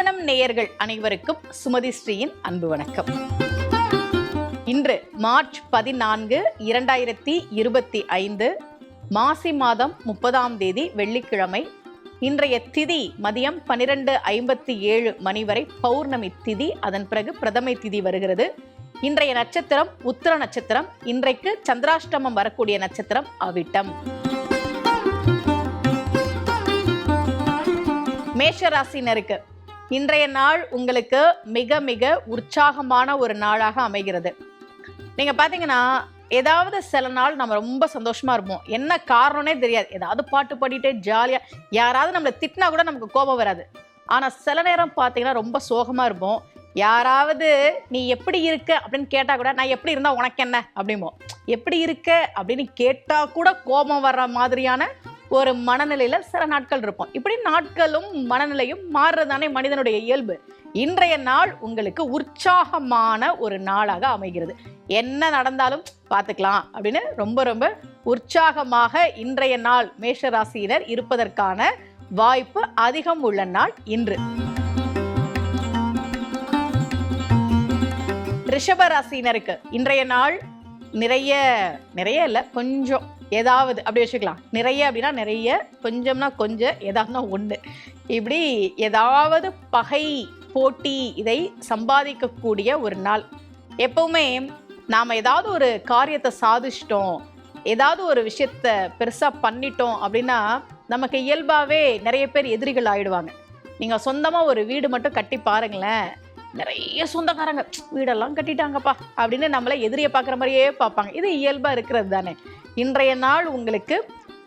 தரிசனம் நேயர்கள் அனைவருக்கும் சுமதி ஸ்ரீயின் அன்பு வணக்கம். இன்று மார்ச் பதினான்கு இரண்டாயிரத்தி இருபத்தி ஐந்து மாசி மாதம் முப்பதாம் தேதி வெள்ளிக்கிழமை இன்றைய திதி மதியம் பனிரெண்டு ஐம்பத்தி ஏழு மணி வரை பௌர்ணமி திதி. அதன் பிறகு பிரதமை திதி வருகிறது. இன்றைய நட்சத்திரம் உத்திர நட்சத்திரம். இன்றைக்கு சந்திராஷ்டமம் வரக்கூடிய நட்சத்திரம் அவிட்டம். மேஷராசினருக்கு இன்றைய நாள் உங்களுக்கு மிக மிக உற்சாகமான ஒரு நாளாக அமைகிறது. நீங்கள் பார்த்தீங்கன்னா ஏதாவது சில நாள் நம்ம ரொம்ப சந்தோஷமாக இருப்போம். என்ன காரணம்னே தெரியாது. ஏதாவது பாட்டு பாடிட்டே ஜாலியாக யாராவது நம்மளை திட்டினா கூட நமக்கு கோபம் வராது. ஆனால் சில நேரம் பார்த்தீங்கன்னா ரொம்ப சோகமாக இருப்போம். யாராவது நீ எப்படி இருக்க? அப்படின்னு கேட்டால் கூட நான் எப்படி இருந்தால் உனக்கு என்ன? அப்படிமோ எப்படி இருக்க? அப்படின்னு கேட்டால் கூட கோபம் வர்ற மாதிரியான ஒரு மனநிலையில சில நாட்கள் இருப்போம் இப்படி நாட்களும் மனநிலையும் மாறுறதானே மனிதனுடைய இயல்பு. இன்றைய நாள் உங்களுக்கு உற்சாகமான ஒரு நாளாக அமைகிறது. என்ன நடந்தாலும் பார்த்துக்கலாம் அப்படின்னு ரொம்ப ரொம்ப உற்சாகமாக இன்றைய நாள் மேஷ ராசியினர் இருப்பதற்கான வாய்ப்பு அதிகம் உள்ள நாள் இன்று. ரிஷபராசினருக்கு இன்றைய நாள் நிறைய நிறைய இல்லை கொஞ்சம். ஏதாவது அப்படி வச்சுக்கலாம். நிறைய அப்படின்னா நிறைய கொஞ்சம்னா கொஞ்சம் ஏதாவதுனா ஒன்று இப்படி ஏதாவது பகை போட்டி இதை சம்பாதிக்கக்கூடிய ஒரு நாள். எப்பவுமே நாம் ஏதாவது ஒரு காரியத்தை சாதிச்சிட்டோம் ஏதாவது ஒரு விஷயத்த பெருசாக பண்ணிட்டோம் அப்படின்னா நமக்கு இயல்பாகவே நிறைய பேர் எதிரிகள் ஆகிடுவாங்க நீங்கள் சொந்தமாக ஒரு வீடு மட்டும் கட்டி பாருங்களேன். நிறைய சொந்தக்காரங்க வீடெல்லாம் கட்டிட்டாங்கப்பா அப்படின்னு நம்மளை எதிரியை பார்க்குற மாதிரியே பார்ப்பாங்க. இது இயல்பாக இருக்கிறது தானே. இன்றைய நாள் உங்களுக்கு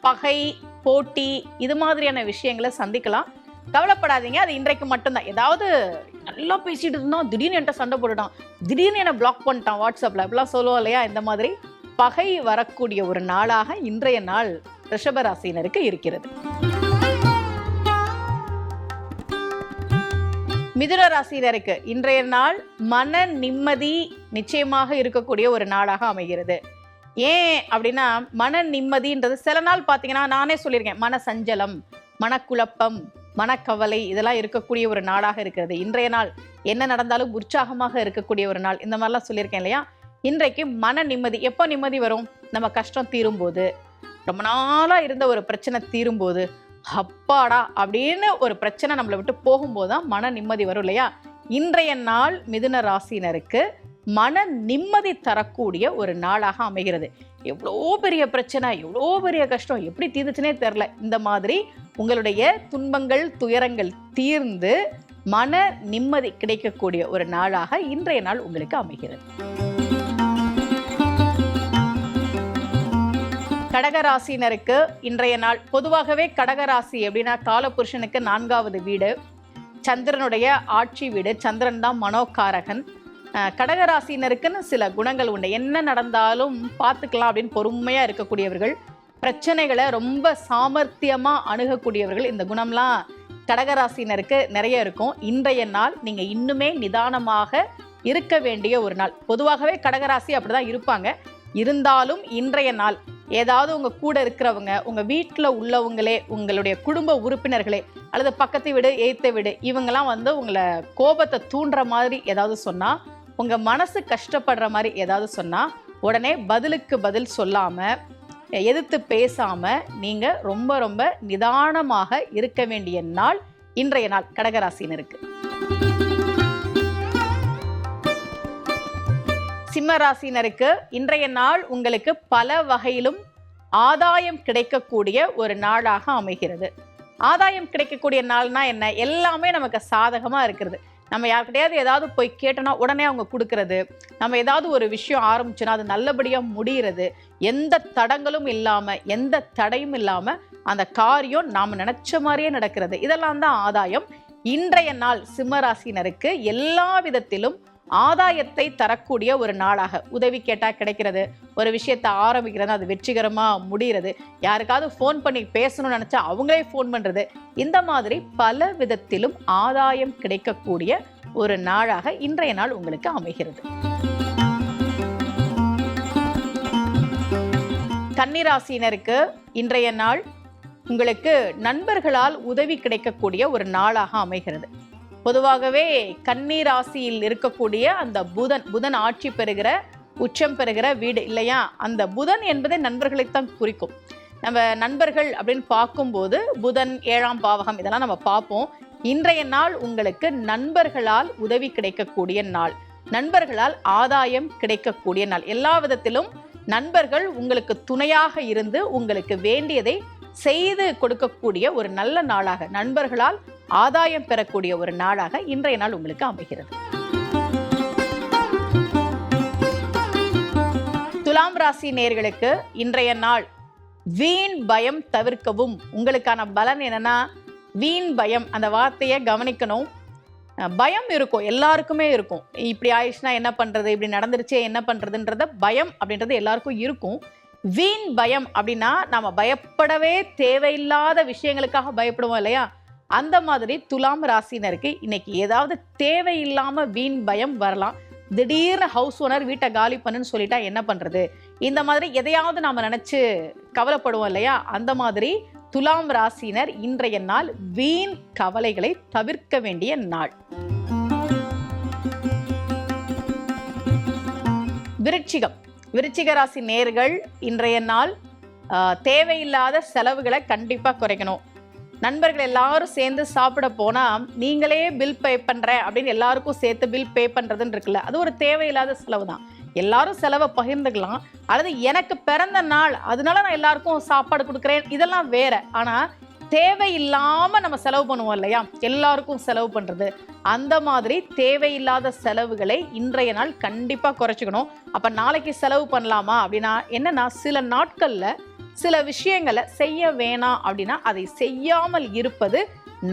பகை போட்டி இது மாதிரியான விஷயங்களை சந்திக்கலாம். கவலைப்படாதீங்க அது இன்றைக்கு மட்டும்தான். ஏதாவது நல்லா பேசிட்டு இருந்தோம் திடீர்னு என்கிட்ட சண்டை போட்டுட்டான். திடீர்னு என்னை பிளாக் பண்ணிட்டான் வாட்ஸ்அப்பில் இப்பெல்லாம் சொல்லுவோம் இல்லையா இந்த மாதிரி பகை வரக்கூடிய ஒரு நாளாக இன்றைய நாள் ரிஷபராசினருக்கு இருக்கிறது. மிதுன ராசியினருக்கு இன்றைய நாள் மன நிம்மதி நிச்சயமாக இருக்கக்கூடிய ஒரு நாளாக அமைகிறது. ஏன் அப்படின்னா மன நிம்மதின்றது சில நாள் பார்த்தீங்கன்னா நானே சொல்லியிருக்கேன் மன சஞ்சலம் மனக்குழப்பம் மனக்கவலை இதெல்லாம் இருக்கக்கூடிய ஒரு நாளாக இருக்கிறது. இன்றைய நாள் என்ன நடந்தாலும் உற்சாகமாக இருக்கக்கூடிய ஒரு நாள். இந்த மாதிரிலாம் சொல்லியிருக்கேன் இல்லையா? இன்றைக்கு மன நிம்மதி எப்போ நிம்மதி வரும்? நம்ம கஷ்டம் தீரும்போது. ரொம்ப நாளாக இருந்த ஒரு பிரச்சனை தீரும்போது அப்பாடா அப்படின்னு ஒரு பிரச்சனை நம்மளை விட்டு போகும்போது தான் மன நிம்மதி வரும் இல்லையா? இன்றைய நாள் மிதுன ராசினருக்கு மன நிம்மதி தரக்கூடிய ஒரு நாளாக அமைகிறது. எவ்வளோ பெரிய பிரச்சனை எவ்வளோ பெரிய கஷ்டம் எப்படி தீர்ந்துச்சுனே தெரில இந்த மாதிரி உங்களுடைய துன்பங்கள் துயரங்கள் தீர்ந்து மன நிம்மதி கிடைக்கக்கூடிய ஒரு நாளாக இன்றைய நாள் உங்களுக்கு அமைகிறது. கடகராசினருக்கு இன்றைய நாள் பொதுவாகவே கடகராசி அப்படின்னா காலபுருஷனுக்கு நான்காவது வீடு. சந்திரனுடைய ஆட்சி வீடு. சந்திரன் தான் மனோகாரகன். கடகராசினருக்குன்னு சில குணங்கள் உண்டு. என்ன நடந்தாலும் பார்த்துக்கலாம் அப்படின்னு பொறுமையாக இருக்கக்கூடியவர்கள் பிரச்சனைகளை ரொம்ப சாமர்த்தியமாக அணுகக்கூடியவர்கள் இந்த குணம்லாம் கடகராசினருக்கு நிறைய இருக்கும். இன்றைய நாள் நீங்கள் இன்னுமே நிதானமாக இருக்க வேண்டிய ஒரு நாள். பொதுவாகவே கடகராசி அப்படிதான் இருப்பாங்க. இருந்தாலும் இன்றைய நாள் ஏதாவது உங்கள் கூட இருக்கிறவங்க உங்கள் வீட்டில் உள்ளவங்களே உங்களுடைய குடும்ப உறுப்பினர்களே அல்லது பக்கத்து வீடு எய்த்த வீடு இவங்கெல்லாம் வந்து உங்களை கோபத்தை தூண்டுற மாதிரி ஏதாவது சொன்னால் உங்கள் மனசு கஷ்டப்படுற மாதிரி ஏதாவது சொன்னால் உடனே பதிலுக்கு பதில் சொல்லாமல் எதிர்த்து பேசாமல் நீங்கள் ரொம்ப ரொம்ப நிதானமாக இருக்க வேண்டிய நாள் இன்றைய நாள் கடகராசினருக்கு சிம்மராசினருக்கு இன்றைய நாள் உங்களுக்கு பல வகையிலும் ஆதாயம் கிடைக்கக்கூடிய ஒரு நாளாக அமைகிறது. ஆதாயம் கிடைக்கக்கூடிய நாள்னா என்ன? எல்லாமே நமக்கு சாதகமாக இருக்கிறது. நம்ம யார்கிட்டயாவது ஏதாவது போய் கேட்டோன்னா உடனே அவங்க கொடுக்கறது. நம்ம ஏதாவது ஒரு விஷயம் ஆரம்பிச்சோன்னா அது நல்லபடியாக முடிகிறது. எந்த தடங்களும் இல்லாமல் எந்த தடையும் இல்லாமல் அந்த காரியம் நாம் நினச்ச மாதிரியே நடக்கிறது. இதெல்லாம் தான் ஆதாயம். இன்றைய நாள் சிம்மராசினருக்கு எல்லா விதத்திலும் ஆதாயத்தை தரக்கூடிய ஒரு நாளாக உதவி கேட்டால் கிடைக்கிறது. ஒரு விஷயத்தை ஆரம்பிக்கிறது அது வெற்றிகரமாக முடிகிறது. யாருக்காவது ஃபோன் பண்ணி பேசணும்னு நினச்சா அவங்களே ஃபோன் பண்ணுறது இந்த மாதிரி பல விதத்திலும் ஆதாயம் கிடைக்கக்கூடிய ஒரு நாளாக இன்றைய நாள் உங்களுக்கு அமைகிறது. கன்னிராசினருக்கு இன்றைய நாள் உங்களுக்கு நண்பர்களால் உதவி கிடைக்கக்கூடிய ஒரு நாளாக அமைகிறது. பொதுவாகவே கன்னி ராசியில் இருக்கக்கூடிய அந்த புதன் புதன் ஆட்சி பெறுகிற உச்சம் பெறுகிற வீடு இல்லையா? அந்த புதன் என்பதே நண்பர்களைத்தான் குறிக்கும். நம்ம நண்பர்கள் அப்படின்னு பார்க்கும்போது புதன் ஏழாம் பாவகம் இதெல்லாம் நம்ம பார்ப்போம். இன்றைய நாள் உங்களுக்கு நண்பர்களால் உதவி கிடைக்கக்கூடிய நாள். நண்பர்களால் ஆதாயம் கிடைக்கக்கூடிய நாள். எல்லா விதத்திலும் நண்பர்கள் உங்களுக்கு துணையாக இருந்து உங்களுக்கு வேண்டியதை செய்து கொடுக்கக்கூடிய ஒரு நல்ல நாளாக நண்பர்களால் ஆதாயம் பெறக்கூடிய ஒரு நாளாக இன்றைய நாள் உங்களுக்கு அமைகிறது. துலாம் ராசி நேர்களுக்கு இன்றைய நாள் வீண் பயம் தவிர்க்கவும். உங்களுக்கான பலன் என்னன்னா வீண் பயம். அந்த வார்த்தையை கவனிக்கணும். பயம் இருக்கும். எல்லாருக்குமே இருக்கும். இப்படி ஆயிடுச்சுன்னா என்ன பண்ணுறது இப்படி நடந்துருச்சே என்ன பண்ணுறதுன்றத பயம் அப்படின்றது எல்லாருக்கும் இருக்கும். வீண் பயம் அப்படின்னா நம்ம பயப்படவே தேவையில்லாத விஷயங்களுக்காக பயப்படுவோம் இல்லையா? அந்த மாதிரி துலாம் ராசினருக்கு இன்னைக்கு ஏதாவது தேவையில்லாம வீண் பயம் வரலாம். திடீர்னு ஹவுஸ் ஓனர் வீட்டை காலி பண்ணுன்னு சொல்லிட்டா என்ன பண்றது? இந்த மாதிரி எதையாவது நாம நினைச்சு கவலைப்படுவோம் இல்லையா? அந்த மாதிரி துலாம் ராசினர் இன்றைய நாள் வீண் கவலைகளை தவிர்க்க வேண்டிய நாள். விருச்சிகம். விருச்சிக ராசி நேர்கள் இன்றைய நாள் தேவையில்லாத செலவுகளை கண்டிப்பா குறைக்கணும். நண்பர்கள் எல்லாரும் சேர்ந்து சாப்பிட போனால் நீங்களே பில் பே பண்ணுறேன் அப்படின்னு எல்லாருக்கும் சேர்த்து பில் பே பண்ணுறதுன்னு இருக்குல்ல அது ஒரு தேவையில்லாத செலவு தான். எல்லாரும் செலவை பகிர்ந்துக்கலாம். அல்லது எனக்கு பிறந்த நாள் அதனால நான் எல்லாருக்கும் சாப்பாடு கொடுக்குறேன் இதெல்லாம் வேற. ஆனால் தேவையில்லாமல் நம்ம செலவு பண்ணுவோம் இல்லையா? எல்லாருக்கும் செலவு பண்ணுறது அந்த மாதிரி தேவையில்லாத செலவுகளை இன்றைய நாள் கண்டிப்பாக குறைச்சிக்கணும். அப்போ நாளைக்கு செலவு பண்ணலாமா அப்படின்னா என்னென்னா சில நாட்களில் சில விஷயங்களை செய்ய வேணாம் அப்படின்னா அதை செய்யாமல் இருப்பது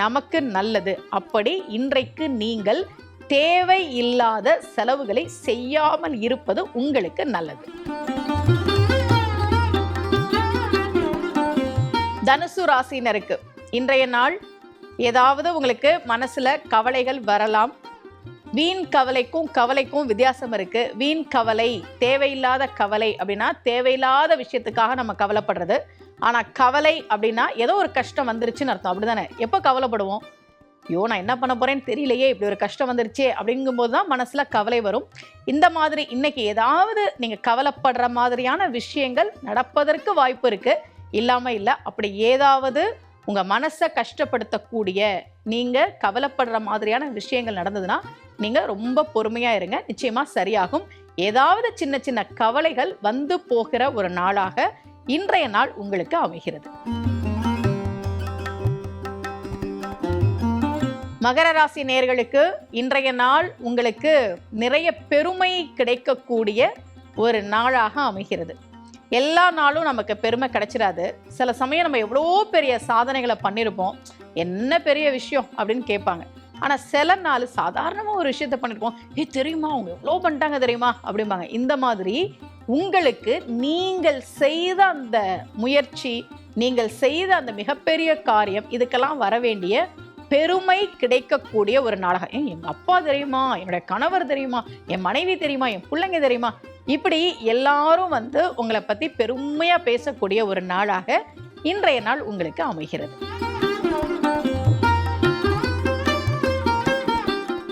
நமக்கு நல்லது. அப்படி இன்றைக்கு நீங்கள் தேவை இல்லாத செலவுகளை செய்யாமல் இருப்பது உங்களுக்கு நல்லது. தனுசு ராசினருக்கு இன்றைய நாள் ஏதாவது உங்களுக்கு மனசுல கவலைகள் வரலாம். வீண் கவலைக்கும் கவலைக்கும் வித்தியாசம் இருக்கு. வீண் கவலை தேவையில்லாத கவலை அப்படின்னா தேவையில்லாத விஷயத்துக்காக நம்ம கவலைப்படுறது. ஆனா கவலை அப்படின்னா ஏதோ ஒரு கஷ்டம் வந்துருச்சுன்னு அர்த்தம். அப்படிதானே? எப்போ கவலைப்படுவோம்? ஐயோ நான் என்ன பண்ண போறேன்னு தெரியலையே இப்படி ஒரு கஷ்டம் வந்துருச்சே அப்படிங்கும்போது தான் மனசுல கவலை வரும். இந்த மாதிரி இன்னைக்கு ஏதாவது நீங்க கவலைப்படுற மாதிரியான விஷயங்கள் நடப்பதற்கு வாய்ப்பு இருக்கு. இல்லாம இல்லை அப்படி ஏதாவது உங்க மனசை கஷ்டப்படுத்தக்கூடிய நீங்க கவலைப்படுற மாதிரியான விஷயங்கள் நடந்ததுன்னா நீங்க ரொம்ப பொறுமையா இருங்க. நிச்சயமா சரியாகும். ஏதாவது சின்ன சின்ன கவலைகள் வந்து போகிற ஒரு நாளாக இன்றைய நாள் உங்களுக்கு அமைகிறது. மகர ராசி நேர்களுக்கு இன்றைய நாள் உங்களுக்கு நிறைய பெருமை கிடைக்கக்கூடிய ஒரு நாளாக அமைகிறது. எல்லா நாளும் நமக்கு பெருமை கிடைச்சிடாது சில சமயம் நம்ம எவ்வளோ பெரிய சாதனைகளை பண்ணியிருப்போம் என்ன பெரிய விஷயம் அப்படின்னு கேட்பாங்க. ஆனால் சில நாள் சாதாரணமாக ஒரு விஷயத்த பண்ணியிருப்போம் ஏ தெரியுமா? அவங்க எவ்வளோ பண்ணிட்டாங்க தெரியுமா? அப்படிம்பாங்க. இந்த மாதிரி உங்களுக்கு நீங்கள் செய்த அந்த முயற்சி நீங்கள் செய்த அந்த மிகப்பெரிய காரியம் இதுக்கெல்லாம் வர வேண்டிய பெருமை கிடைக்கக்கூடிய ஒரு நாடகம். ஏன் எங்க அப்பா தெரியுமா? என்னுடைய கணவர் தெரியுமா? என் மனைவி தெரியுமா? என் பிள்ளைங்க தெரியுமா? இப்படி எல்லாரும் வந்து உங்களை பத்தி பெருமையா பேசக்கூடிய ஒரு நாளாக இன்றைய நாள் உங்களுக்கு அமைகிறது.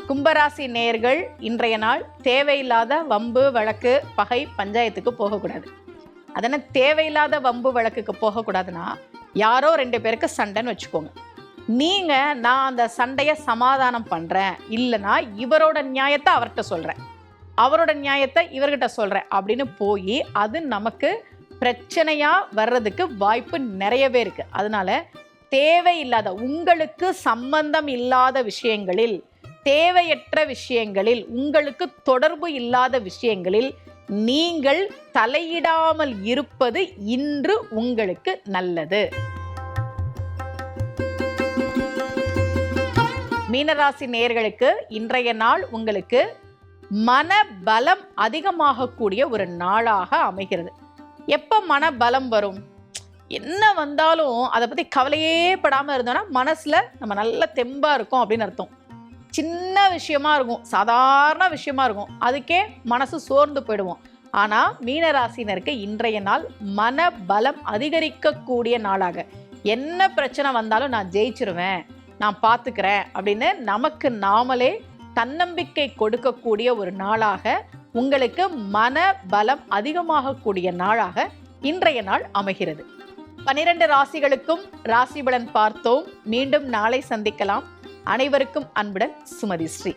கும்பராசி நேர்கள் இன்றைய நாள் தேவையில்லாத வம்பு வழக்கு பகை பஞ்சாயத்துக்கு போகக்கூடாது. அதனால் தேவையில்லாத வம்பு வழக்குக்கு போகக்கூடாதுன்னா யாரோ ரெண்டு பேருக்கு சண்டைன்னு வச்சுக்கோங்க. நீங்கள் நான் அந்த சண்டையை சமாதானம் பண்ணுறேன் இல்லைன்னா இவரோட நியாயத்தை அவர்கிட்ட சொல்கிறேன் அவரோட நியாயத்தை இவர்கிட்ட சொல்கிறேன் அப்படின்னு போய் அது நமக்கு பிரச்சனையாக வர்றதுக்கு வாய்ப்பு நிறையவே இருக்குது அதனால் தேவையில்லாத உங்களுக்கு சம்பந்தம் இல்லாத விஷயங்களில் தேவையற்ற விஷயங்களில் உங்களுக்கு தொடர்பு இல்லாத விஷயங்களில் நீங்கள் தலையிடாமல் இருப்பது இன்று உங்களுக்கு நல்லது. மீனராசி நேயர்களுக்கு இன்றைய நாள் உங்களுக்கு மன பலம் அதிகமாகக்கூடிய ஒரு நாளாக அமைகிறது. எப்போ மன பலம் வரும்? என்ன வந்தாலும் அதை பற்றி கவலையே படாமல் இருந்தோம்னா மனசில் நம்ம நல்ல தெம்பாக இருக்கும் அப்படின்னு அர்த்தம். சின்ன விஷயமா இருக்கும் சாதாரண விஷயமா இருக்கும். அதுக்கே மனசு சோர்ந்து போயிடுவோம். ஆனால் மீனராசினருக்கு இன்றைய நாள் மன பலம் அதிகரிக்கக்கூடிய நாளாக. என்ன பிரச்சனை வந்தாலும் நான் ஜெயிச்சிருவேன். நான் பார்த்துக்கிறேன் அப்படின்னு நமக்கு நாமளே தன்னம்பிக்கை கொடுக்கக்கூடிய ஒரு நாளாக உங்களுக்கு மன பலம் அதிகமாகக்கூடிய நாளாக இன்றைய நாள் அமைகிறது. பனிரெண்டு ராசிகளுக்கும் ராசி பலன் பார்த்தோம். மீண்டும் நாளை சந்திக்கலாம். அனைவருக்கும் அன்புடன் சுமதி ஸ்ரீ.